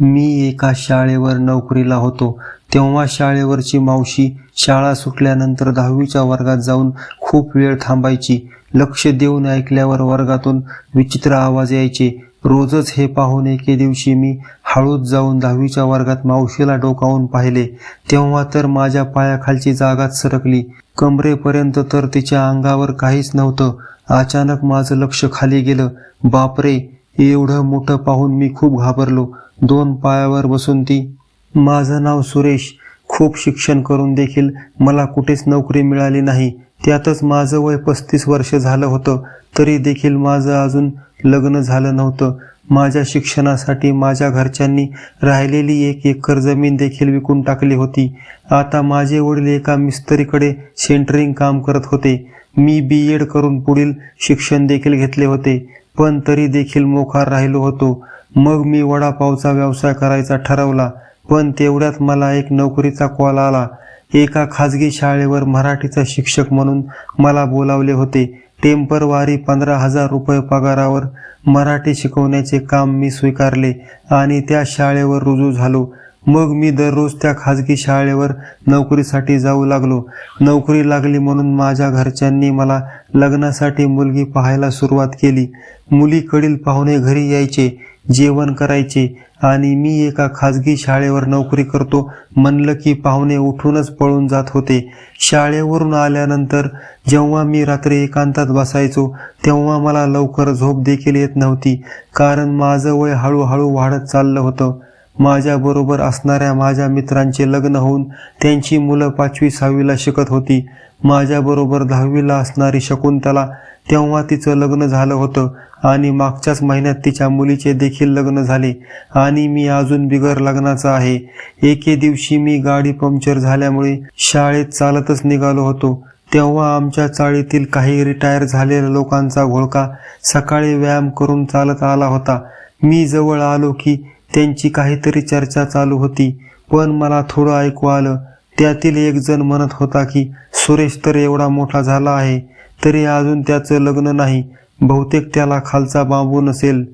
मी एका शाळेवर नोकरीला होतो. तेव्हा शाळेवरची मावशी शाळा सुटल्यानंतर दहावीच्या वर्गात जाऊन खूप वेळ थांबायची. लक्ष देऊन ऐकल्यावर वर्गातून विचित्र आवाज यायचे. रोजच हे पाहून एके दिवशी मी हळूच जाऊन दहावीच्या वर्गात मावशीला डोकावून पाहिले. तेव्हा तर माझ्या पायाखालची जागाच सरकली. कमरेपर्यंत तर तिच्या अंगावर काहीच नव्हतं. अचानक माझं लक्ष खाली गेलं. बापरे एवढं मोठं पाहून मी खूप घाबरलो. दोन पायावर बसून ती माझं नाव सुरेश. खूप शिक्षण करून देखील मला कुठेच नोकरी मिळाली नाही. त्यातच माझं वय पस्तीस वर्ष झालं होतं. तरी देखील माझं अजून लग्न झालं नव्हतं. माझ्या शिक्षणासाठी माझ्या घरच्यांनी राहिलेली एक एकर जमीन देखील विकून टाकली होती. आता माझे वडील एका मिस्त्रीकडे सेंटरिंग काम करत होते. मी बी एड करून पुढील शिक्षण देखील घेतले होते. पण तरी देखील मोकार राहिलो होतो. मग मी वडापावचा व्यवसाय करायचा ठरवला पण तेवढ्यात मला एक नोकरीचा कॉल आला. एका खाजगी शाळेवर मराठीचा शिक्षक म्हणून मला बोलावले होते. टेम्परवारी पंधरा हजार रुपये पगारावर मराठी शिकवण्याचे काम मी स्वीकारले आणि त्या शाळेवर रुजू झालो. मग मी दररोज त्या खाजगी शाळेवर नोकरीसाठी जाऊ लागलो. नोकरी लागली म्हणून माझ्या घरच्यांनी मला लग्नासाठी मुलगी पाहायला सुरुवात केली. मुलीकडील पाहुणे घरी यायचे जेवण करायचे आणि मी एका खाजगी शाळेवर नोकरी करतो म्हणलं की पाहुणे उठूनच पळून जात होते. शाळेवरून आल्यानंतर जेव्हा मी रात्री एकांतात बसायचो तेव्हा मला लवकर झोप देखील येत नव्हती. कारण माझं वय हळूहळू वाढत चाललं होतं. माझ्याबरोबर असणाऱ्या माझ्या मित्रांचे लग्न होऊन त्यांची मुलं पाचवी सहावीला शिकत होती. माझ्याबरोबर दहावीला असणारी शकुंतला तेव्हा तिचं लग्न झालं होतं आणि मागच्याच महिन्यात तिच्या मुलीचे देखील लग्न झाले आणि मी अजून बिगर लग्नाचा आहे. एके दिवशी मी गाडी पंक्चर झाल्यामुळे शाळेत चालतच निघालो होतो. तेव्हा आमच्या चाळीतील काही रिटायर झालेल्या लोकांचा घोळका सकाळी व्यायाम करून चालत आला होता. मी जवळ आलो की त्यांची काहीतरी चर्चा चालू होती. पण मला थोडं ऐकू आलं. त्यातील एक जण म्हणत होता की सुरेश तर एवढा मोठा झाला आहे तरी अजून त्याचं लग्न नाही. बहुतेक त्याला खालचा बांबू नसेल.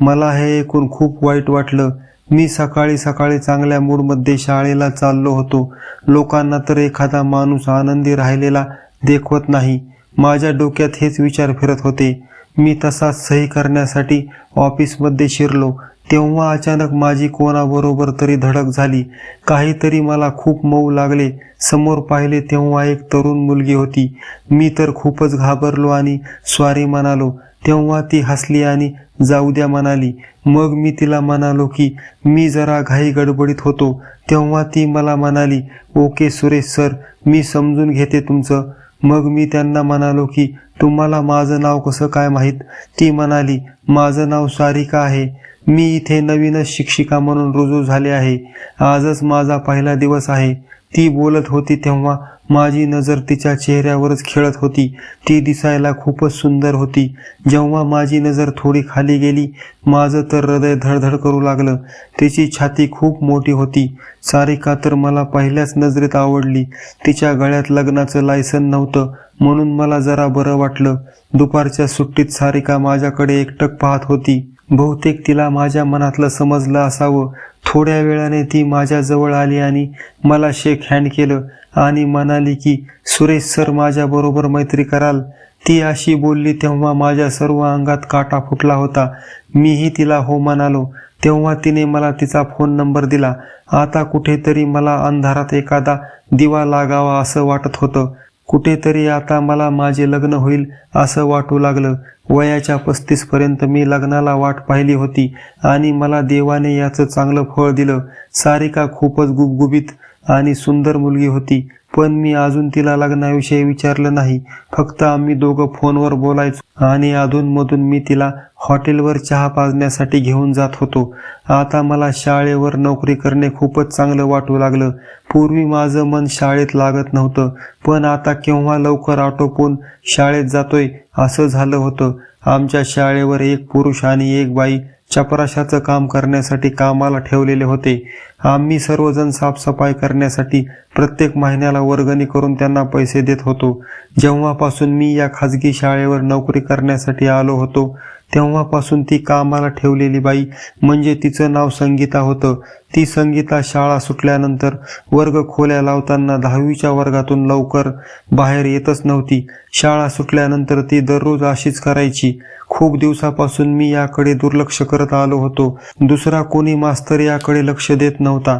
मला हे ऐकून खूप वाईट वाटलं. मी सकाळी सकाळी चांगल्या मूडमध्ये शाळेला चाललो होतो. लोकांना तर एखादा माणूस आनंदी राहिलेला देखवत नाही. माझ्या डोक्यात हेच विचार फिरत होते. मी तसाच सही करण्यासाठी ऑफिसमध्ये शिरलो. तेव्हा अचानक माझी कोणाबरोबर तरी धडक झाली. काहीतरी मला खूप मऊ लागले. समोर पाहिले तेव्हा एक तरुण मुलगी होती. मी तर खूपच घाबरलो आणि स्वारी म्हणालो तेव्हा ती हसली आणि जाऊ द्या म्हणाली. मग मी तिला म्हणालो की मी जरा घाई गडबडीत होतो. तेव्हा ती मला म्हणाली ओके सुरेश सर मी समजून घेते तुमचं. मग मी त्यांना म्हणालो की तुम्हाला माझं नाव कसं काय माहीत? ती म्हणाली माझं नाव सारिका आहे. मी इथे नवीनच शिक्षिका म्हणून रुजू झाले आहे. आजच माझा पहिला दिवस आहे. ती बोलत होती तेव्हा माझी नजर तिच्या चेहऱ्यावरच खेळत होती. ती दिसायला खूपच सुंदर होती. जेव्हा माझी नजर थोडी खाली गेली माझं तर हृदय धडधड करू लागलं. तिची छाती खूप मोठी होती. सारिका तर मला पहिल्याच नजरेत आवडली. तिच्या गळ्यात लग्नाचं लायसन नव्हतं म्हणून मला जरा बरं वाटलं. दुपारच्या सुट्टीत सारिका माझ्याकडे एकटक पाहत होती. बहुतेक तिला माझ्या मनातलं समजलं असावं. थोड्या वेळाने ती माझ्याजवळ आली आणि मला शेक हँड केलं आणि म्हणाली की सुरेश सर माझ्याबरोबर मैत्री कराल. ती अशी बोलली तेव्हा माझ्या सर्व अंगात काटा फुटला होता. मीही तिला हो म्हणालो. तेव्हा तिने मला तिचा फोन नंबर दिला. आता कुठेतरी मला अंधारात एखादा दिवा लागावा असं वाटत होतं. कुठेतरी आता मला माझे लग्न होईल असं वाटू लागलं. वयाच्या पस्तीस पर्यंत मी लग्नाला वाट पाहिली होती आणि मला देवाने याचं चांगलं फळ दिलं. सारिका खूपच गुबगुबीत आणि सुंदर मुलगी होती. पण मी अजून तिला लग्नाविषयी विचारलं नाही. फक्त आम्ही दोघं फोनवर बोलायचो आणि अधूनमधून मी तिला हॉटेलवर चहा पाजण्यासाठी घेऊन जात होतो. आता मला शाळेवर नोकरी करणे खूपच चांगलं वाटू लागलं. पूर्वी माझं मन शाळेत लागत नव्हतं पण आता केव्हा लवकर आटोपून शाळेत जातोय असं झालं होतं. आमच्या शाळेवर एक पुरुष आणि एक बाई चपराशाचं काम करण्यासाठी कामाला ठेवलेले होते. आम्ही सर्वजण साफसफाई करण्यासाठी प्रत्येक महिन्याला वर्गणी करून त्यांना पैसे देत होतो. जेव्हापासून मी या खाजगी शाळेवर नोकरी करण्यासाठी आलो होतो तेव्हापासून ती कामाला ठेवलेली बाई म्हणजे तिचं नाव संगीता होतं. ती संगीता शाळा सुटल्यानंतर वर्ग खोल्या लावताना दहावीच्या वर्गातून लवकर बाहेर येतच नव्हती. शाळा सुटल्यानंतर ती दररोज अशीच करायची. खूप दिवसापासून मी याकडे दुर्लक्ष करत आलो होतो. दुसरा कोणी मास्तर याकडे लक्ष देत नव्हता.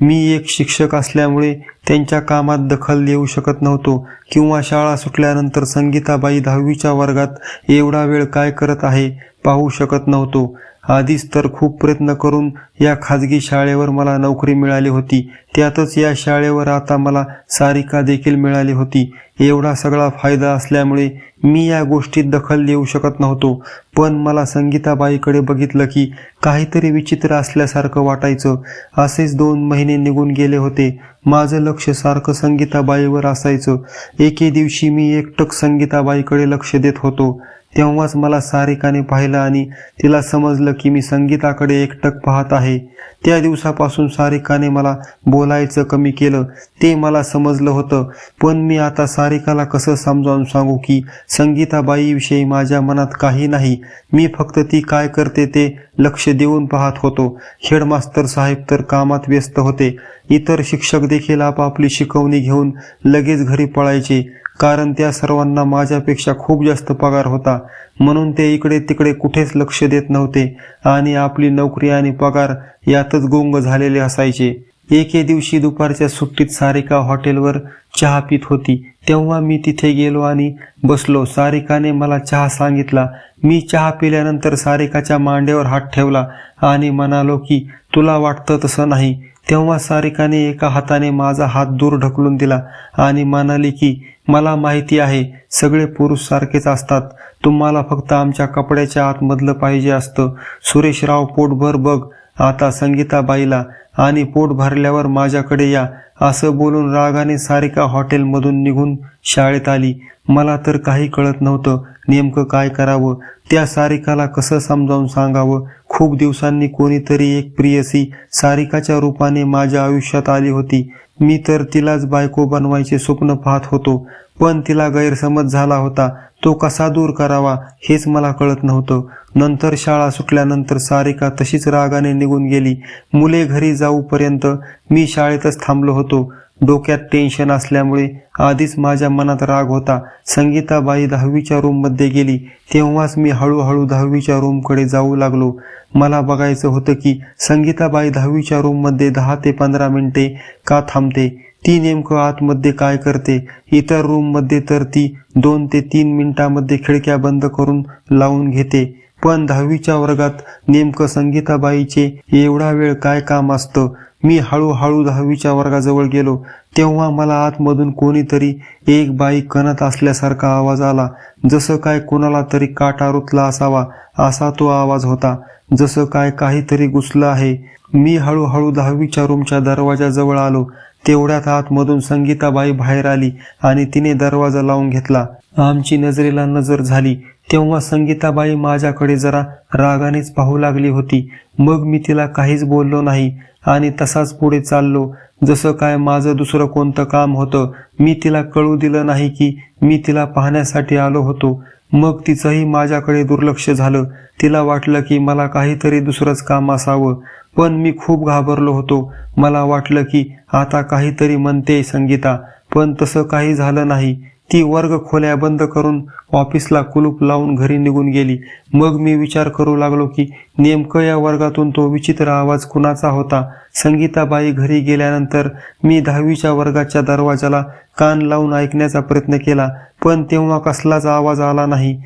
मी एक शिक्षक असल्यामुळे त्यांच्या कामात दखल देऊ शकत नव्हतो किंवा शाळा सुटल्यानंतर संगीताबाई दहावीच्या वर्गात एवढा वेळ काय करत आहे पाहू शकत नव्हतो. आधीच तर खूप प्रयत्न करून या खाजगी शाळेवर मला नोकरी मिळाली होती. त्यातच या शाळेवर आता मला सारिका देखील मिळाली होती. एवढा सगळा फायदा असल्यामुळे मी या गोष्टीत दखल देऊ शकत नव्हतो. पण मला संगीताबाईकडे बघितलं की काहीतरी विचित्र असल्यासारखं वाटायचं. असेच दोन महिने निघून गेले होते. माझं लक्ष सारखं संगीताबाईवर असायचं. एके दिवशी मी एकटक संगीताबाईकडे लक्ष देत होतो. तेव्हाच मला सारिकाने पाहिलं आणि तिला समजलं की मी संगीताकडे एकटक पाहत आहे. त्या दिवसापासून सारिकाने मला बोलायचं कमी केलं. ते मला समजलं होतं. पण मी आता सारिकाला कसं समजावून सांगू की संगीताबाईविषयी माझ्या मनात काही नाही. मी फक्त ती काय करते ते लक्ष देऊन पाहत होतो. हेडमास्तर साहेब तर कामात व्यस्त होते. इतर शिक्षक देखील आपापली शिकवणी घेऊन लगेच घरी पळायचे. कारण त्या सर्वांना माझ्यापेक्षा खूप जास्त पगार होता. म्हणून ते इकडे तिकडे कुठेच लक्ष देत नव्हते आणि आपली नोकरी आणि पगार यातच गुंग झालेले असायचे. एके दिवशी दुपारच्या सुट्टीत सारिका हॉटेलवर चहा पित होती. तेव्हा मी तिथे गेलो आणि बसलो. सारिकाने मला चहा सांगितला. मी चहा पिल्यानंतर सारिकाच्या मांड्यावर हात ठेवला आणि म्हणालो की तुला वाटतं तसं नाही. तेव्हा सारिकाने एका हाताने माझा हात दूर ढकलून दिला आणि म्हणाली की मला माहिती आहे सगळे पुरुष सारखेच असतात. तुम्हाला फक्त आमच्या कपड्याच्या आतमधलं पाहिजे असतं. सुरेशराव पोटभर बघ आता संगीताबाईला आणि पोट भरल्यावर माझ्याकडे या असं बोलून रागाने सारिका हॉटेलमधून निघून शाळेत आली. मला तर काही कळत नव्हतं नेमकं काय करावं त्या सारिकाला कसं समजावून सांगावं. खूप दिवसांनी कोणीतरी एक प्रियसी सारिकाच्या रूपाने माझ्या आयुष्यात आली होती. मी तर तिलाच बायको बनवायचे स्वप्न पाहत होतो पण तिला गैरसमज झाला होता. तो कसा दूर करावा हेच मला कळत नव्हतं. नंतर शाळा सुटल्यानंतर सारिका तशीच रागाने निघून गेली. मुले घरी जाऊपर्यंत मी शाळेतच थांबलो होतो. डोक्यात टेन्शन असल्यामुळे आधीच माझ्या मनात राग होता. संगीताबाई दहावीच्या रूममध्ये गेली. तेव्हाच मी हळूहळू दहावीच्या रूमकडे जाऊ लागलो. मला बघायचं होतं की संगीताबाई दहावीच्या रूममध्ये दहा ते पंधरा मिनिटे का थांबते? ती नेमकं आतमध्ये काय करते? इतर रूममध्ये तर ती दोन ते तीन मिनिटांमध्ये खिडक्या बंद करून लावून घेते. पण दहावीच्या वर्गात नेमकं संगीताबाईचे एवढा वेळ काय काम असतं? मी हळूहळू दहावीच्या वर्गाजवळ गेलो. तेव्हा मला आतमधून कोणीतरी एक बाई कणत असल्यासारखा आवाज आला. जसं काय कोणाला तरी काटा रुतला असावा असा तो आवाज होता. जसं काय काहीतरी घुसलं आहे. मी हळूहळू दहावीच्या रूमच्या दरवाजाजवळ आलो. तेवढ्यात आतमधून संगीताबाई बाहेर आली आणि तिने दरवाजा लावून घेतला. आमची नजरेला नजर झाली. तेव्हा संगीताबाई माझ्याकडे जरा रागानेच पाहू लागली होती. मग मी तिला काहीच बोललो नाही आणि तसाच पुढे चाललो. जसं काय माझं दुसरं कोणतं काम होतं मी तिला कळू दिलं नाही की मी तिला पाहण्यासाठी आलो होतो. मग तिचंही माझ्याकडे दुर्लक्ष झालं. तिला वाटलं की मला काहीतरी दुसरंच काम असावं. पण मी खूप घाबरलो होतो. मला वाटलं की आता काहीतरी म्हणते संगीता. पण तसं काही झालं नाही. ती वर्ग खोल्या बंद करून ऑफिसला कुलूप लावून घरी निघून गेली. मग मी विचार करू लागलो की नेमकं या वर्गातून तो विचित्र आवाज कुणाचा होता? संगीताबाई घरी गेल्यानंतर मी दहावीच्या वर्गाच्या दरवाजाला कान लावून ऐकण्याचा प्रयत्न केला पण तेव्हा कसलाच आवाज आला नाही.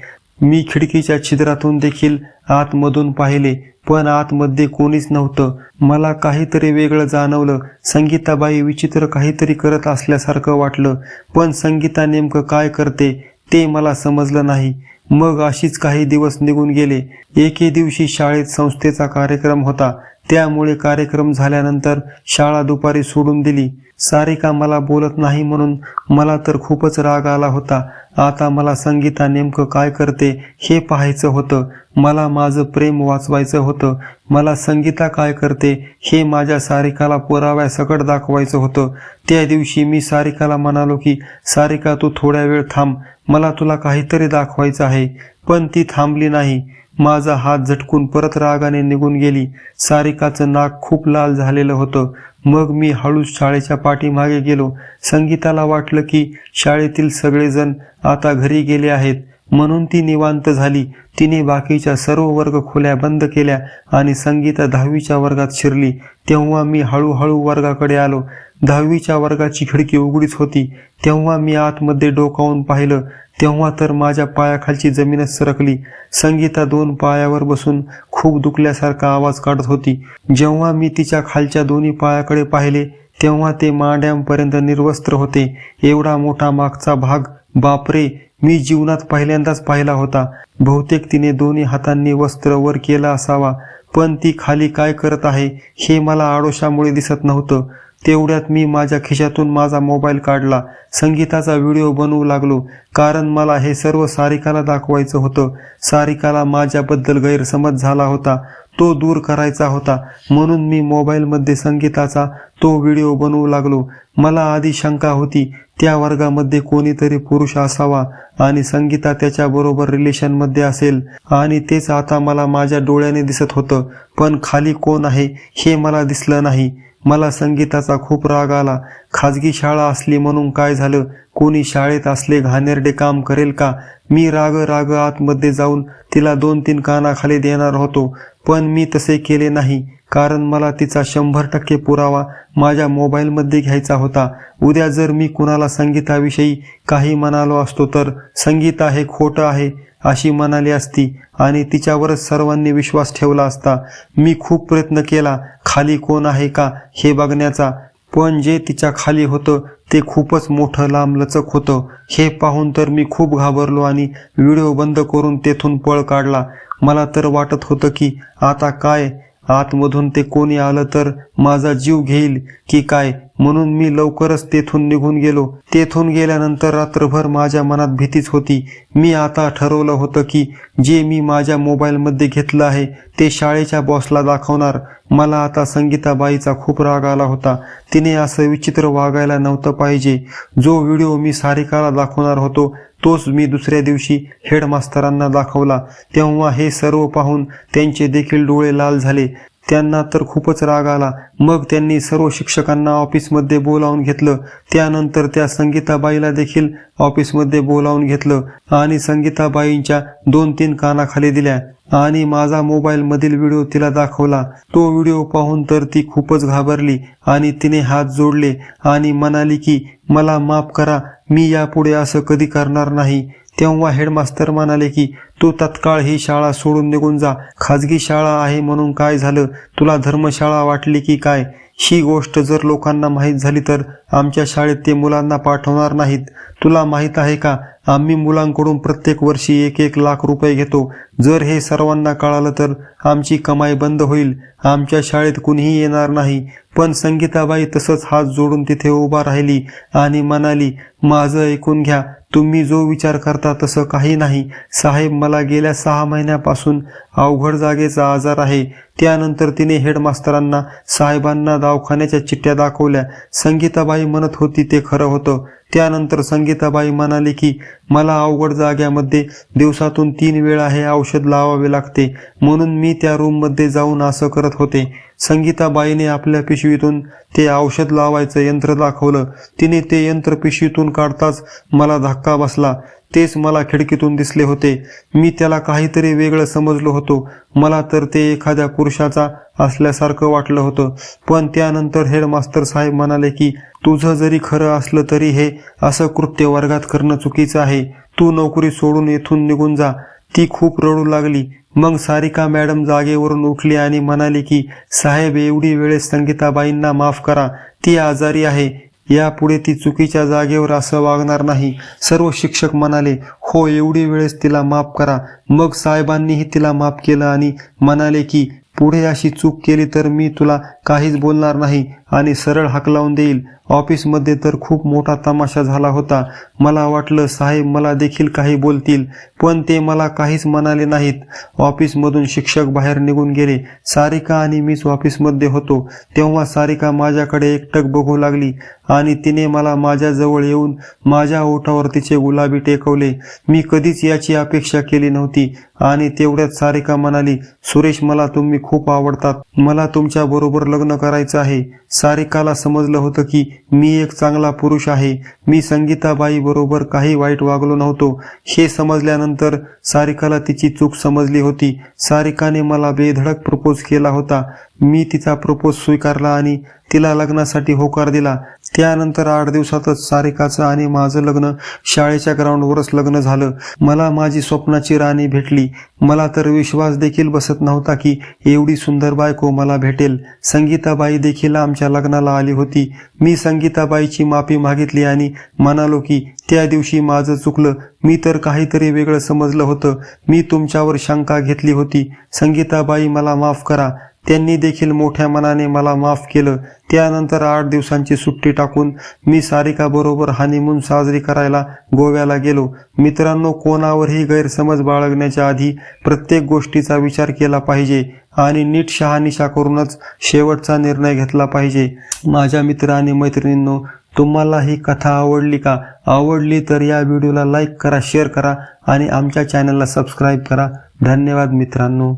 मी खिडकीच्या छिद्रातून देखील आतमधून पाहिले पण आतमध्ये कोणीच नव्हतं. मला काहीतरी वेगळं जाणवलं. संगीताबाई विचित्र काहीतरी करत असल्यासारखं वाटलं पण संगीता नेमकं काय करते ते मला समजलं नाही. मग अशीच काही दिवस निघून गेले. एके दिवशी शाळेत संस्थेचा कार्यक्रम होता. त्यामुळे कार्यक्रम झाल्यानंतर शाळा दुपारी सोडून दिली. सारिका मला बोलत नाही म्हणून मला तर खूपच राग आला होता. आता मला संगीता नेमकं काय करते हे पाहायचं होतं. मला माझं प्रेम वाचवायचं होतं. मला संगीता काय करते हे माझ्या सारिकाला पुराव्यासकट दाखवायचं होतं. त्या दिवशी मी सारिकाला म्हणालो की सारिका तू थोड्या वेळ थांब. मला तुला काहीतरी दाखवायचं आहे. पण ती थांबली नाही. माझा हात झटकून परत रागाने निघून गेली. सारिकाचं नाक खूप लाल झालेलं होतं. मग मी हळूच शाळेच्या पाठीमागे गेलो. संगीताला वाटलं की शाळेतील सगळेजण आता घरी गेले आहेत. म्हणून ती निवांत झाली. तिने बाकीच्या सर्व वर्ग खोल्या बंद केल्या आणि संगीता दहावीच्या वर्गात शिरली. तेव्हा मी हळूहळू वर्गाकडे आलो. दहावीच्या वर्गाची खिडकी उघडीच होती. तेव्हा मी आतमध्ये डोकावून पाहिलं. तेव्हा तर माझ्या पायाखालची जमीनच सरकली. संगीता दोन पायावर बसून खूप दुखल्यासारखा आवाज काढत होती. जेव्हा मी तिच्या खालच्या दोन्ही पायाकडे पाहिले तेव्हा ते मांड्यांपर्यंत निर्वस्त्र होते. एवढा मोठा मागचा भाग बापरे मी जीवनात पहिल्यांदाच पाहिला होता. बहुतेक तिने दोन्ही हातांनी वस्त्र वर केला असावा पण ती खाली काय करत आहे हे मला आडोशामुळे दिसत नव्हतं. तेवढ्यात मी माझ्या खिशातून माझा मोबाईल काढला. संगीताचा व्हिडिओ बनवू लागलो कारण मला हे सर्व सारिकाला दाखवायचं होतं. सारिकाला माझ्याबद्दल गैरसमज झाला होता. तो दूर करायचा होता. म्हणून मी मोबाईलमध्ये संगीताचा तो व्हिडिओ बनवू लागलो. मला आधी शंका होती त्या वर्गामध्ये कोणीतरी पुरुष असावा आणि संगीता त्याच्याबरोबर रिलेशनमध्ये असेल. आणि तेच आता मला माझ्या डोळ्याने दिसत होतं. पण खाली कोण आहे हे मला दिसलं नाही. मला संगीताचा खूप राग आला. खाजगी शाळा असली म्हणून काय झालं? कोणी शाळेत असले घाणेरडे काम करेल का? मी राग राग आतमध्ये जाऊन तिला दोन तीन कानाखाली देणार होतो पण मी तसे केले नाही कारण मला तिचा शंभर टक्के पुरावा माझ्या मोबाईलमध्ये घ्यायचा होता. उद्या जर मी कुणाला संगीताविषयी काही म्हणालो असतो तर संगीता हे खोटं आहे अशी म्हणाली असती आणि तिच्यावरच सर्वांनी विश्वास ठेवला असता. मी खूप प्रयत्न केला खाली कोण आहे का हे बघण्याचा पण जे तिच्या खाली होतं ते खूपच मोठं लांब लचक होतं. हे पाहून तर मी खूप घाबरलो आणि व्हिडिओ बंद करून तेथून पळ काढला. मला तर वाटत होतं की आता काय आतमधून ते कोणी आलं तर माझा जीव घेईल की काय? म्हणून मी लवकरच तेथून निघून गेलो. तेथून गेल्यानंतर रात्रभर माझ्या मनात भीतीच होती. मी आता ठरवलं होतं की जे मी माझ्या मोबाईलमध्ये घेतलं आहे ते शाळेच्या बॉसला दाखवणार. मला आता संगीताबाईचा खूप राग आला होता. तिने असं विचित्र वागायला नव्हतं पाहिजे. जो व्हिडिओ मी सारिकाला दाखवणार होतो तोच मी दुसऱ्या दिवशी हेडमास्तरांना दाखवला. तेव्हा हे सर्व पाहून त्यांचे देखील डोळे लाल झाले. त्यांना तर खूपच राग आला. मग त्यांनी सर्व शिक्षकांना ऑफिसमध्ये बोलावून घेतलं. त्यानंतर त्या संगीताबाईला देखील ऑफिसमध्ये बोलावून घेतलं आणि संगीताबाईंच्या दोन तीन कानाखाली दिल्या आणि माझा मोबाईल मधील व्हिडिओ तिला दाखवला. तो व्हिडिओ पाहून तर ती खूपच घाबरली आणि तिने हात जोडले आणि म्हणाली की मला माफ करा मी यापुढे असं कधी करणार नाही. तेव्हा हेडमास्तर म्हणाले की तू तत्काळ ही शाळा सोडून निघून जा. खाजगी शाळा आहे म्हणून काय झालं? तुला धर्मशाळा वाटली की काय? ही गोष्ट जर लोकांना माहीत झाली तर आमच्या शाळेत ते मुलांना पाठवणार नाहीत. तुला माहीत आहे का? आम्ही मुलांकडून प्रत्येक वर्षी एक एक लाख रुपये घेतो. जर हे सर्वांना कळालं तर आमची कमाई बंद होईल. आमच्या शाळेत कुणीही येणार नाही. पण संगीताबाई तसंच हात जोडून तिथे उभा राहिली आणि म्हणाली माझं ऐकून घ्या तुम्ही जो विचार करता तसं काही नाही. साहेब मला गेल्या सहा महिन्यापासून अवघड जागेचा आजार आहे. त्यानंतर तिने हेडमास्तरांना साहेबांना दवाखान्याच्या चिठ्ठ्या दाखवल्या. संगीताबाई म्हणत होती ते खरं होतं. त्यानंतर संगीताबाई म्हणाली की मला अवघड जाग्यामध्ये दिवसातून तीन वेळा हे औषध लावावे लागते. म्हणून मी त्या रूममध्ये जाऊन असं करत होते. संगीताबाईने आपल्या पिशवीतून ते औषध लावायचं यंत्र दाखवलं. तिने ते यंत्र पिशवीतून काढताच मला धक्का बसला. तेच मला खिडकीतून दिसले होते. मी त्याला काहीतरी वेगळं समजलो होतो. मला तर ते एखाद्या पुरुषाचा असल्यासारखं वाटलं होतं. पण त्यानंतर हेडमास्तर साहेब म्हणाले की तुझं जरी खरं असलं तरी हे असं कृत्य वर्गात करणं चुकीचं आहे. तू नोकरी सोडून येथून निघून जा. ती खूप रडू लागली. मग सारिका मॅडम जागेवरून उठली आणि म्हणाली की साहेब एवढी वेळेस संगीताबाईंना माफ करा. ती आजारी आहे. यापुढे ती चुकीच्या जागेवर असं वागणार नाही. सर्व शिक्षक म्हणाले हो एवढी वेळेस तिला माफ करा. मग साहेबांनीही तिला माफ केलं आणि म्हणाले की पुढे अशी चूक केली तर मी तुला काहीच बोलणार नाही आणि सरळ हाक लावून देईल. ऑफिसमध्ये तर खूप मोठा तमाशा झाला होता. मला वाटलं साहेब मला देखील काही बोलतील पण ते मला काहीच म्हणाले नाहीत. ऑफिसमधून शिक्षक बाहेर निघून गेले. सारिका आणि मीच ऑफिसमध्ये होतो. तेव्हा सारिका माझ्याकडे एकटक बघू लागली आणि तिने मला माझ्याजवळ येऊन माझ्या ओठावर तिचे गुलाबी टेकवले. मी कधीच याची अपेक्षा केली नव्हती आणि तेवढ्यात सारिका म्हणाली सुरेश मला तुम्ही खूप आवडतात. मला तुमच्या बरोबर लग्न करायचं आहे. सारिकाला समजलं होतं की मी एक चांगला पुरुष आहे. मी संगीताबाई बरोबर काही वाईट वागलो नव्हतो. हे समजल्यानंतर सारिकाला तिची चूक समजली होती. सारिकाने मला बेधडक प्रपोज केला होता. मी तिचा प्रपोज स्वीकारला आणि तिला लग्नासाठी होकार दिला. त्यानंतर आठ दिवसातच सारिकाचं आणि माझं लग्न शाळेच्या ग्राउंडवरच लग्न झालं. मला माझी स्वप्नाची राणी भेटली. मला तर विश्वास देखील बसत नव्हता की एवढी सुंदर बायको मला भेटेल. संगीताबाई देखील आमच्या लग्नाला आली होती. मी संगीताबाईची माफी मागितली आणि म्हणालो की त्या दिवशी माझं चुकलं. मी तर काहीतरी वेगळं समजलं होतं. मी तुमच्यावर शंका घेतली होती. संगीताबाई मला माफ करा. त्यांनी देखील मोठ्या मनाने मला माफ केलं. त्यानंतर आठ दिवसांची सुट्टी टाकून मी सारिकाबरोबर हानिमून साजरी करायला गोव्याला गेलो. मित्रांनो कोणावरही गैरसमज बाळगण्याच्या आधी प्रत्येक गोष्टीचा विचार केला पाहिजे आणि नीट शहानिशा करूनच शेवटचा निर्णय घेतला पाहिजे. माझ्या मित्र आणि मैत्रिणींनो तुम्हाला ही कथा आवडली का? आवडली तर या व्हिडिओला लाईक करा शेअर करा आणि आमच्या चॅनलला सबस्क्राईब करा. धन्यवाद मित्रांनो.